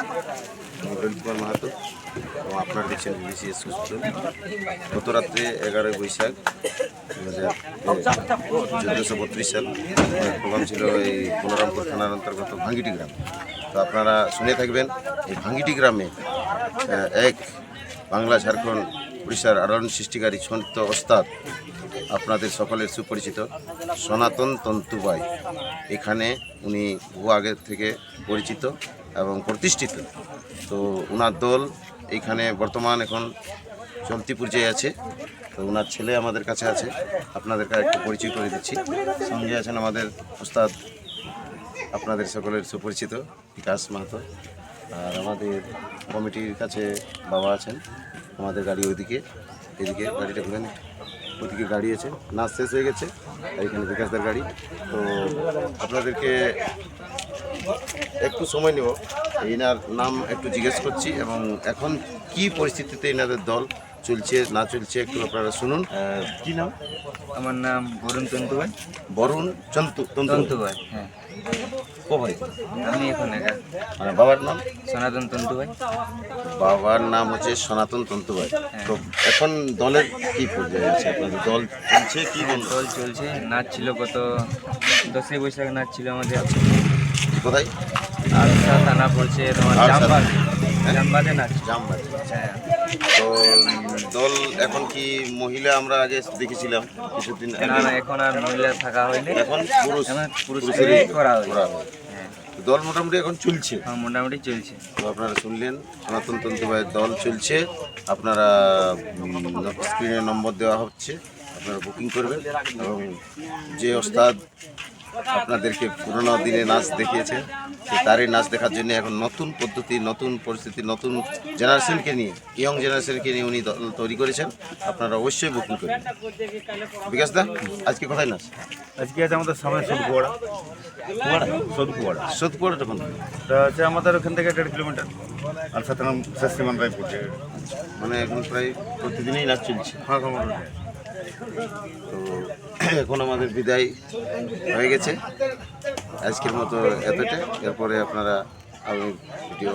ললিত কুমার মাহাতো এবং আপনারা দেখছেন বিবিসি সুস্থ গত রাত্রে এগারোই বৈশাখ চোদ্দোশো বত্রিশ সাল প্রোগ্রাম ছিল এই বলরামপুর থানার অন্তর্গত ভাঙ্গিটি গ্রাম। তো আপনারা শুনে থাকবেন, এই ভাঙ্গিটি গ্রামে এক বাংলা ঝাড়খণ্ড উড়িষ্যার আড়ন সৃষ্টিকারী ছন্ত ওস্তাদ, আপনাদের সকলের সুপরিচিত সনাতন তন্তুবাই। এখানে উনি বহু আগের থেকে পরিচিত। এবং প্রতিষ্ঠিত। তো ওনার দল এইখানে বর্তমান এখন চলতি পর্যায়ে আছে। তো ওনার ছেলে আমাদের কাছে আছে। আপনাদেরকে একটু পরিচয় করে দিচ্ছি। সঙ্গে আছেন আমাদের ওস্তাদ, আপনাদের সকলের সুপরিচিত বিকাশ মাহাতো। আর আমাদের কমিটির কাছে বাবা আছেন, আমাদের গাড়ি ওইদিকে, এদিকে গাড়িটা ঘুরে ওদিকে গাড়ি আছে। নাচ শেষ হয়ে গেছে এখানে বিকাশদার গাড়ি। তো আপনাদেরকে একটু সময় নেব। এনার নাম একটু জিজ্ঞেস করছি এবং এখন কি পরিস্থিতিতে এনাদের দল চলছে না চলছে একটু আপনারা শুনুন। কি নাম? আমার নাম বরুণ তন্তুবাই বরুণ চন্তু তন্তু তন্তুবাই হ্যাঁ। ও ভাই আমি এখন একা। মানে বাবার নাম? সনাতন তন্তুবাই বাবার নাম হচ্ছে সনাতন তন্তুবাই তো এখন দলের কি পর্যায়ে আছে? আপনাদের দল চলছে কি দল চলছে নাচ ছিল গত দশই বৈশাখ নাচ ছিল আমাদের। কোথায়? আরসা থানা পড়ছে তোমার আরসা। জামবাগ হ্যাঁ? জামবাগে নাচ জামবাজি হ্যাঁ তো দল এখন কি মহিলা আমরা আগে দেখেছিলাম কিছুদিন না না এখন আর মহিলা থাকা হয়নি। এখন পুরুষ পুরুষেরই করা হয় হয়। দল মোটামুটি এখন চলছে? হ্যাঁ, মোটামুটি চলছে। তো আপনারা শুনলেন সনাতন তন্তুবাইয়ের দল চলছে। আপনারা স্ক্রিনে নম্বর দেওয়া হচ্ছে। আপনারা বুকিং করবেন। এবং যে ওস্তাদ আপনাদেরকে পুরোনো দিনে নাচ দেখিয়েছে। সে তারই নাচ দেখার জন্য এখন নতুন পদ্ধতি নতুন পরিস্থিতি নতুন জেনারেশনকে নিয়ে ইয়ং জেনারেশনকে নিয়ে উনি তৈরি করেছেন। আপনারা অবশ্যই বুকিং করবেন বিকাশ দা আজকে কোথায় নাচ? আজকে আছে আমাদের সামনে সদকুয়াড়া। সদকুয়াড়া? তখন? এটা হচ্ছে আমাদের ওখান থেকে দেড় কিলোমিটার। আর সীমান রায়পুর মানে এখন প্রায় প্রতিদিনই নাচ চলছে। হ্যাঁ মোটামুটি তো এখন আমাদের বিদায় হয়ে গেছে। আজকের মতো এতটা। এরপরে আপনারা আমি ভিডিও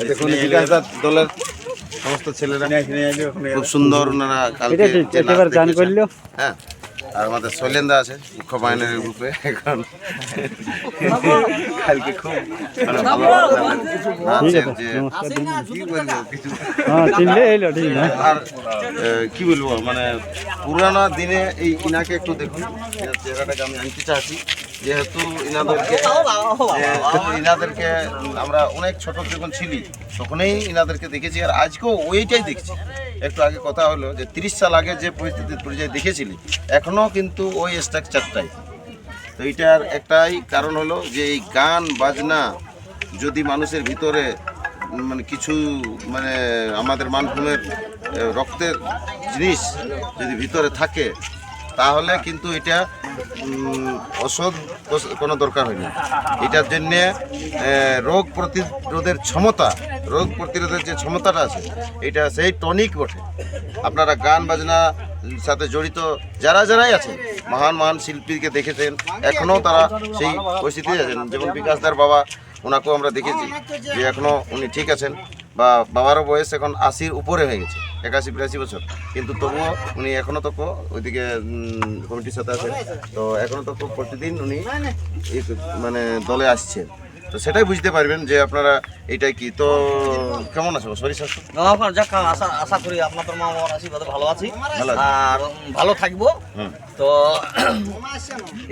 দেখুন। বিকাশ দাস দলের সমস্ত ছেলেরা খুব সুন্দর ওনারা কালকে নাচ হ্যাঁ। আর আমাদের শৈলেন্দা আছে মুখ্য বাহিনীর গ্রুপে এখন। কালকে খুব মানে ভালো নাচের যে কি বলব কিছু আর কি বলব মানে পুরানো দিনে এই ইনাকে একটু দেখুন। চেহারাটাকে আমি আনতে চাচ্ছি যেহেতু ইনাদেরকে ইনাদেরকে আমরা অনেক ছোট যখন ছিলি তখনই ইনাদেরকে দেখেছি আর আজকেও ওইটাই দেখছি। একটু আগে কথা হলো যে তিরিশ সাল আগে যে পরিস্থিতির পর্যায়ে দেখেছিলি এখনও কিন্তু ওই স্ট্রাকচারটাই তো এইটার একটাই কারণ হলো যে এই গান বাজনা যদি মানুষের ভিতরে মানে কিছু মানে আমাদের মানভূমের রক্তের জিনিস যদি ভিতরে থাকে তাহলে কিন্তু এটা ওষুধ কোনো দরকার হয় না এটার জন্যে রোগ প্রতিরোধের ক্ষমতা, রোগ প্রতিরোধের যে ক্ষমতাটা আছে, এটা সেই টনিক বটে। আপনারা গান বাজনা সাথে জড়িত যারা যারাই আছেন, মহান মহান শিল্পীকে দেখেছেন, এখনও তারা সেই পরিস্থিতি আছেন। যেমন বিকাশদার বাবা, ওনাকেও আমরা দেখেছি যে এখনও উনি ঠিক আছেন, বা বাবারও বয়স এখন আশির উপরে হয়ে গেছে। একাশি, বিরাশি বছর। কিন্তু তবুও উনি এখনও তো ওইদিকে কমিটির সাথে আছেন তো এখনও তো প্রতিদিন উনি মানে দলে আসছেন। তো সেটাই বুঝতে পারবেন যে আপনারা এটাই কি। তো কেমন আছো? শরীর স্বাস্থ্য যাক আশা আশা করি আপনাদের মা বাবার আশীর্বাদে ভালো আছি। ভালো আছি। আর ভালো থাকব। তো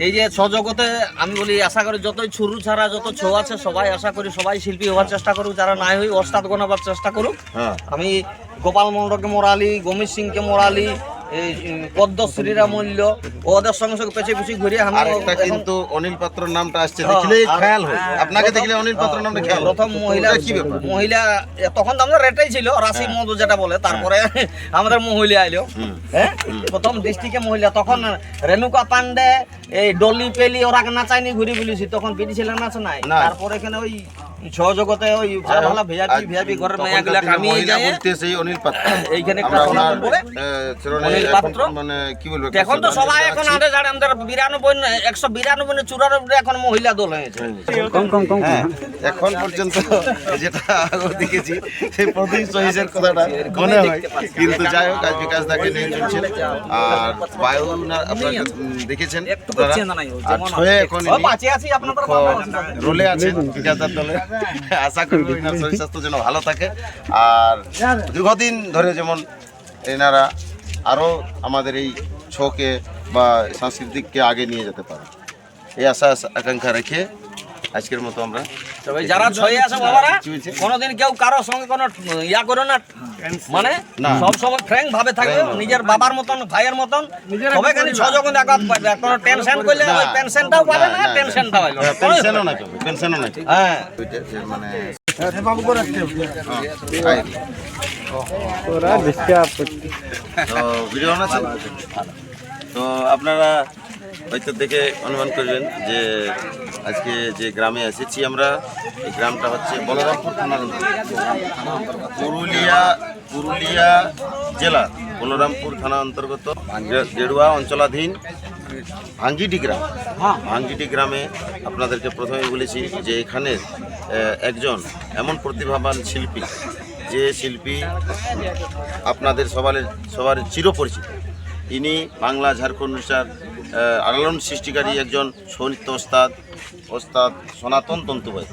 এই যে সজগতে আমি বলি আশা করি যতই ছুরু ছাড়া যত ছৌ আছে সবাই আশা করি সবাই শিল্পী হওয়ার চেষ্টা করুক যারা নাই হই ওস্তাদ গোনাবার চেষ্টা করুক। হ্যাঁ। আমি গোপাল মন্ডলকে মোরালি গমিত সিংকে মোরালি পদ্মশ্রীরা মূল্য। ওদের সঙ্গে সঙ্গে পেছে পেছে ঘুরিয়ে একটা কিন্তু অনিল পাত্র নামটা আসছে। খেয়াল হয়। হ্যাঁ, আপনাকে প্রথম- দেখলে অনিল পাত্র নামটা খেয়াল প্রথম মহিলা কি ব্যাপার? মহিলা তখন তো আমাদের রেটাই ছিল রাশি মধু যেটা বলে তারপরে আমাদের মহিলা আইলো। হ্যাঁ? প্রথম ডিস্ট্রিক্টে মহিলা তখন রেণুকা পান্ডে এই ডলি পেলি ওরা নাচাইনি ঘুরি বলেছি তখন বিডি ছিল নাচ নাই। তারপরে এখানে ওই সহযোগতে ওই ভালো ভালো ভিআইপি ভিআইপি ঘরের মেয়াগুলা কামিয়ে যায় বলতে অনিল পাত্র। এইখানে একটা অনিল পাত্র। মানে কি বলব এখন তো সবাই এখন জানাচ্ছি। আটে আমাদের বিরানব্বই একশো বিরানব্বই না চুরানব্বই এখন মহিলা দল হয়েছে। কম কম কম হ্যাঁ, এখন পর্যন্ত যেটা আগে দেখেছি সেই প্রদীপ সহিসের কথাটা মনে হয়। কিন্তু যাই হোক আজ বিকাশ দাকে নিয়ে আর বায়ু আপনারা দেখেছেন। আর ছয়ে এখন রোলে আছেন বিকাশদার দলে। আশা করি এনার শরীর স্বাস্থ্য যেন ভালো থাকে। আর দীর্ঘদিন ধরে যেমন এনারা আরও আমাদের এই ছোকে বা সাংস্কৃতিককে আগে নিয়ে যেতে পারে। এই আশা, আকাঙ্ক্ষা রেখে আজকের মতো আমরা তবে যারা ছয়ে আছে বাবারা কোনোদিন কেউ কারও সঙ্গে কোনো ইয়া করো না মানে সব সময় ফ্র্যাঙ্ক ভাবে থাকবে নিজের বাবার মতন ভাইয়ের মতন সবাই খালি সহযোগিতা আঘাত পাবে। আর কোনো টেনশন করলে ওই পেনশনটাও পাবে না টেনশনটাও পাবে না। পেনশনও না পেনশনও না। হ্যাঁ। ওইটা যে মানে হ্যাঁ, তোরা ডিস্টার্ব তো ভিডিও আছে? তো আপনারা হয়তো দেখে অনুমান করবেন যে আজকে যে গ্রামে এসেছি আমরা, এই গ্রামটা হচ্ছে বলরামপুর থানার। পুরুলিয়া পুরুলিয়া জেলা বলরামপুর থানা অন্তর্গত। গেরুয়া অঞ্চলাধীন ভাঙ্গিটি গ্রাম। ভাঙ্গিটি গ্রামে আপনাদেরকে প্রথমে বলেছি যে এখানে একজন এমন প্রতিভাবান শিল্পী, যে শিল্পী আপনাদের সবার সবার চিরপরিচিত। ইনি বাংলা ঝাড়খণ্ড আলোড়ন সৃষ্টিকারী একজন সৌনিত্য ওস্তাদ ওস্তাদ সনাতন তন্তুবাই।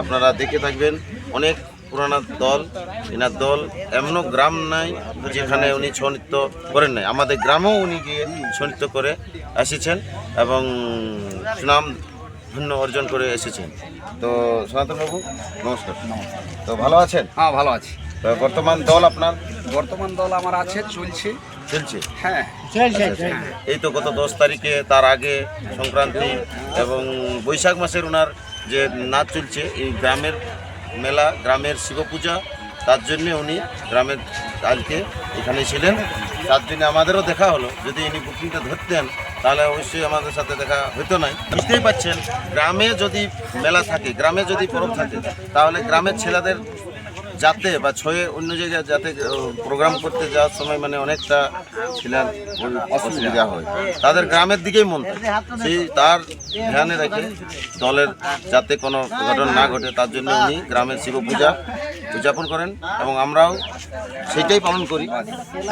আপনারা দেখে থাকবেন অনেক পুরানা দল, এনার দল, এমনও গ্রাম নাই যেখানে উনি ছৌ নৃত্য করেন নাই। আমাদের গ্রামেও উনি গিয়ে ছৌ নৃত্য করে এসেছেন এবং সুনাম ধন্য অর্জন করে এসেছেন। তো সনাতন বাবু নমস্কার। তো ভালো আছেন? হ্যাঁ ভালো আছি। বর্তমান দল আপনার? বর্তমান দল আমার আছে চলছে। চলছে? হ্যাঁ। এই তো গত দশ তারিখে তার আগে সংক্রান্তি এবং বৈশাখ মাসের ওনার যে নাচ চলছে এই গ্রামের মেলা গ্রামের শিব পূজা তার জন্য উনি গ্রামের আজকে এখানে ছিলেন। তার জন্য আমাদেরও দেখা হলো। যদি ইনি বুকিংটা ধরতেন তাহলে অবশ্যই আমাদের সাথে দেখা হতো নাই। বুঝতেই পাচ্ছেন গ্রামে যদি মেলা থাকে গ্রামে যদি পরব থাকে তাহলে গ্রামের ছেলেদের যাতে বা ছয়ে অন্য জায়গায় যাতে প্রোগ্রাম করতে যাওয়ার সময় মানে অনেকটা ছিলেন অসুবিধা হয়। তাদের গ্রামের দিকেই মন সেই তার ধ্যানে রেখে দলের যাতে কোনো ঘটনা না ঘটে, তার জন্য উনি গ্রামের শিব পূজা উদযাপন করেন এবং আমরাও সেটাই পালন করি।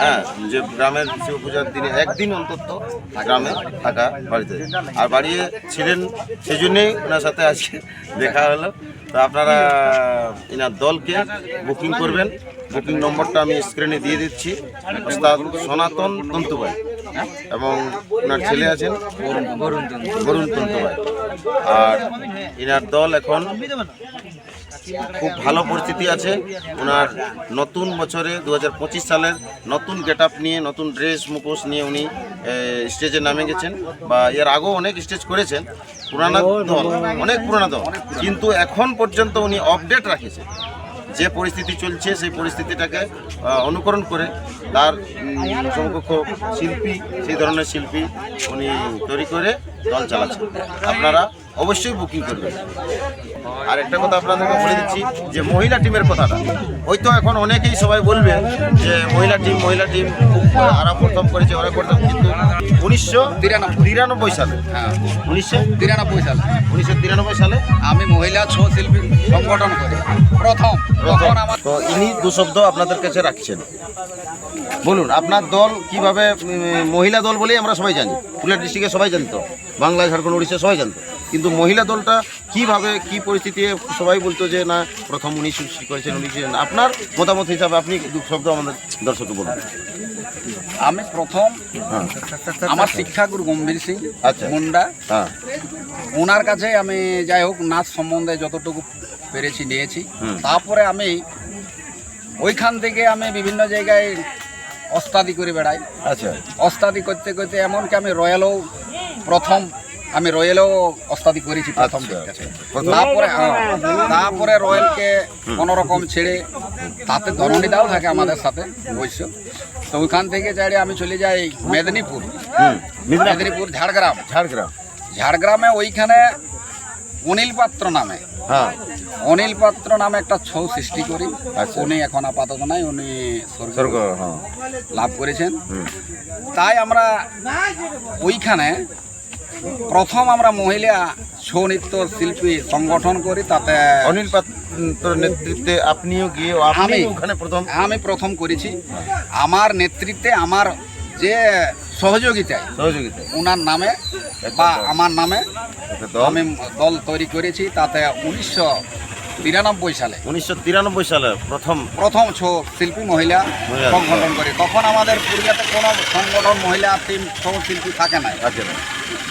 হ্যাঁ যে গ্রামের শিব পূজার দিনে একদিন অন্তত গ্রামে থাকা বাড়িতে। আর বাড়িয়ে ছিলেন সেই জন্যেই ওনার সাথে আজকে দেখা হলো। তো আপনারা এনার দলকে বুকিং করবেন। বুকিং নম্বরটা আমি স্ক্রিনে দিয়ে দিচ্ছি। ওস্তাদ সনাতন তন্তুবাই এবং ওনার ছেলে আছেন বরুণ তন্তুবাই। আর এনার দল এখন খুব ভালো পরিস্থিতি আছে। ওনার নতুন বছরে দু হাজার পঁচিশ সালের নতুন গেট নিয়ে নতুন ড্রেস মুখোশ নিয়ে উনি স্টেজে নামে গেছেন বা এর আগেও অনেক স্টেজ করেছেন। পুরানা দল অনেক পুরানা দল। কিন্তু এখন পর্যন্ত উনি আপডেট রাখেছেন। যে পরিস্থিতি চলছে সেই পরিস্থিতিটাকে অনুকরণ করে তার সমকক্ষ শিল্পী সেই ধরনের শিল্পী উনি তৈরি করে দল চালাচ্ছেন। আপনারা অবশ্যই বুকিং করবেন। আর একটা কথা আপনাদেরকে বলে দিচ্ছি যে মহিলা টিমের কথাটা। হয়তো এখন অনেকেই সবাই বলবে যে মহিলা টিম মহিলা টিম আরা প্রথম করেছে ওরা প্রথম কিন্তু উনিশশো তিরানব্বই। সালে। হ্যাঁ উনিশশো তিরানব্বই সালে। উনিশশো তিরানব্বই সালে আমি মহিলা ছৌ শিল্পী সংগঠন করি। প্রথম আমার তো ইনি দু শব্দ আপনাদের কাছে রাখছেন। বলুন আপনার দল কীভাবে মহিলা দল বলেই আমরা সবাই জানি। পুরুলিয়া ডিস্ট্রিক্টে সবাই জানতো। বাংলা ঝাড়খণ্ড উড়িষ্যা সবাই জানতো। কিন্তু মহিলা দলটা কীভাবে কি পরিস্থিতি সবাই বলতো যে না প্রথম উনি সৃষ্টি করেছেন উনি ছিলেন আপনার মতামত হিসাবে আপনি দু শব্দ আমাদের দর্শককে বলুন। আমি প্রথম হ্যাঁ। আমার শিক্ষাগুরু গম্ভীর সিং আচ্ছা। মুন্ডা। হ্যাঁ। ওনার কাছে আমি যাই হোক নাচ সম্বন্ধে যতটুকু পেরেছি নিয়েছি। তারপরে আমি ওইখান থেকে আমি বিভিন্ন জায়গায় অস্তাদি করে বেড়াই। আচ্ছা। অস্তাদি করতে করতে এমনকি আমি রয়্যালও প্রথম আমি রয়্যালও অস্তাদি করেছি প্রথম আচ্ছা, দিকে। আচ্ছা। তারপরে হ্যাঁ, তারপরে রয়্যালকে কোনো রকম ছেড়ে তাতে ধরণীদাও থাকে আমাদের সাথে অবশ্য। তো ওইখান থেকে চাইলে আমি চলে যাই মেদিনীপুর। মেদিনীপুর। ঝাড়গ্রাম। ঝাড়গ্রাম। ঝাড়গ্রামে ওইখানে অনিল পাত্র নামে। হ্যাঁ। অনিল পাত্র নামে একটা ছৌ সৃষ্টি করি। আচ্ছা। উনি এখন আপাতত নাই উনি স্বর্গ স্বর্গ হ্যাঁ। লাভ করেছেন। তাই আমরা ওইখানে প্রথম আমরা মহিলা ছৌ নৃত্য শিল্পী সংগঠন করি তাতে অনিল পাত্র নেতৃত্বে আপনিও গিয়ে আমি ওখানে প্রথম আমি প্রথম করেছি। আমার নেতৃত্বে আমার যে সহযোগিতায় সহযোগিতা ওনার নামে বা আমার নামে আমি দল তৈরি করেছি তাতে উনিশশো তিরানব্বই সালে উনিশশো তিরানব্বই সালে প্রথম প্রথম ছৌ শিল্পী মহিলা। সংগঠন করি। তখন আমাদের পুরুলিয়াতে কোনো সংগঠন মহিলা টিম ছৌ শিল্পী থাকে না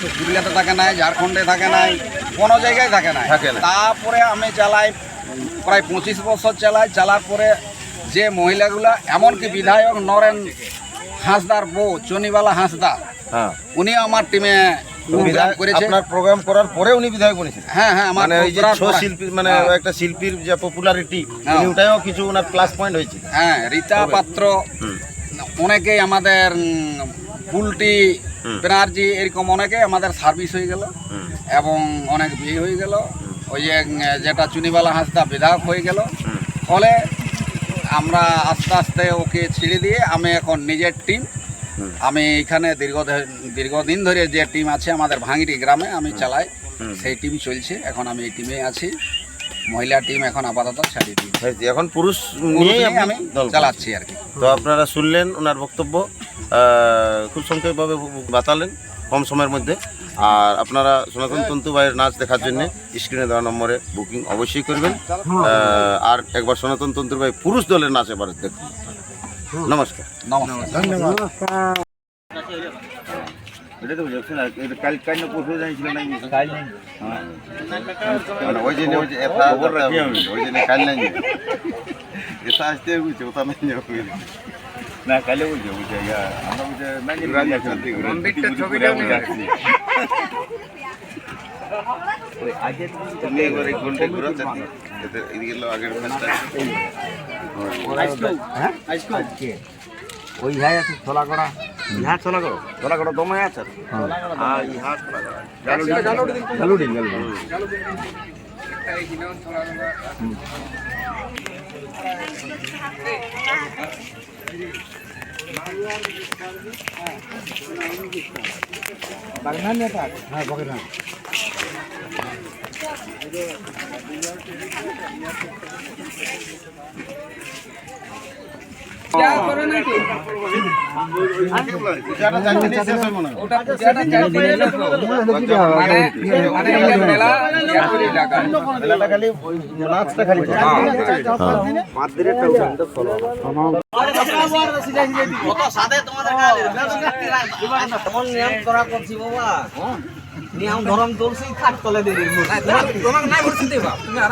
পুরুলিয়াতে থাকে নাই ঝাড়খণ্ডে থাকে নাই কোনো জায়গায় থাকে নাই। না। তারপরে আমি চালাই প্রায় পঁচিশ বছর চালাই চালার পরে যে মহিলাগুলা এমনকি বিধায়ক নরেন হাঁসদার বউ চনিবালা হাঁসদা হ্যাঁ। উনি আমার টিমে আপনার প্রোগ্রাম করার পরে উনি বিধায়ক বনেছেন? হ্যাঁ হ্যাঁ আমার মানে যে শিল্পী মানে হ্যাঁ। একটা শিল্পীর যে পপুলারিটি হ্যাঁ। ওটাও কিছু ওনার প্লাস পয়েন্ট হয়েছে। হ্যাঁ রীতা পাত্র অনেকেই আমাদের বুলটি ব্যানার্জি এরকম অনেকে আমাদের সার্ভিস হয়ে গেল। এবং অনেক বিয়ে হয়ে গেল। ওই যে যেটা চুনিবালা হাঁসদা বিধায়ক হয়ে গেল। ফলে আমরা আস্তে আস্তে ওকে ছেড়ে দিয়ে আমি এখন নিজের টিম আমি এখানে দীর্ঘ দীর্ঘদিন ধরে যে টিম আছে আমাদের ভাঙিরি গ্রামে আমি চালাই সেই টিম চলছে। এখন আমি এই টিমে আছি। মহিলা টিম এখন আপাতত ছাড়িয়ে দিই এখন পুরুষ নিয়ে আমি চালাচ্ছি আর কি। তো আপনারা শুনলেন ওনার বক্তব্য। খুব সংক্ষেপভাবে বাতালেন কম সময়ের মধ্যে আর আপনারা সনাতন তন্তু ভাইয়ের নাচ দেখার জন্য স্ক্রিনে দেওয়া নম্বরে বুকিং অবশ্যই করবেন আর একবার সনাতন তন্তুর ভাই পুরুষ দলের নাচ এবার দেখুন নমস্কার নমস্কার এটা তো বুঝছেন এটা কাল কাল না পরশু জানিছিল না কাল নাই মানে ওই যে ওই যে রাখি আমি ওই যে কাল নাই এথা আসতে বুঝছে ওটা নাই না কালে বুঝছে বুঝছে আমরা বুঝছে না যে রাজি আছে মন্দিরটা ছবিটাও নিয়ে আসছি আগে তুমি একবার এক ঘণ্টা ঘুরো চাচ্ছি এদিকে আগের ম্যাচটা ওই ভাই আছে ছোলা করা ইহা চলা করো চলা করো দমে। আছে আর ইহা চলা করো গালুডি গালুডি মেলাটা খালি ওই নাচটা খালি কত হ্যাঁ তেমন নিয়ম করা করছি ধরম তুলসী খাট তলে দিয়ে তোমাকে নাই ভরছি দেবা তুমি আর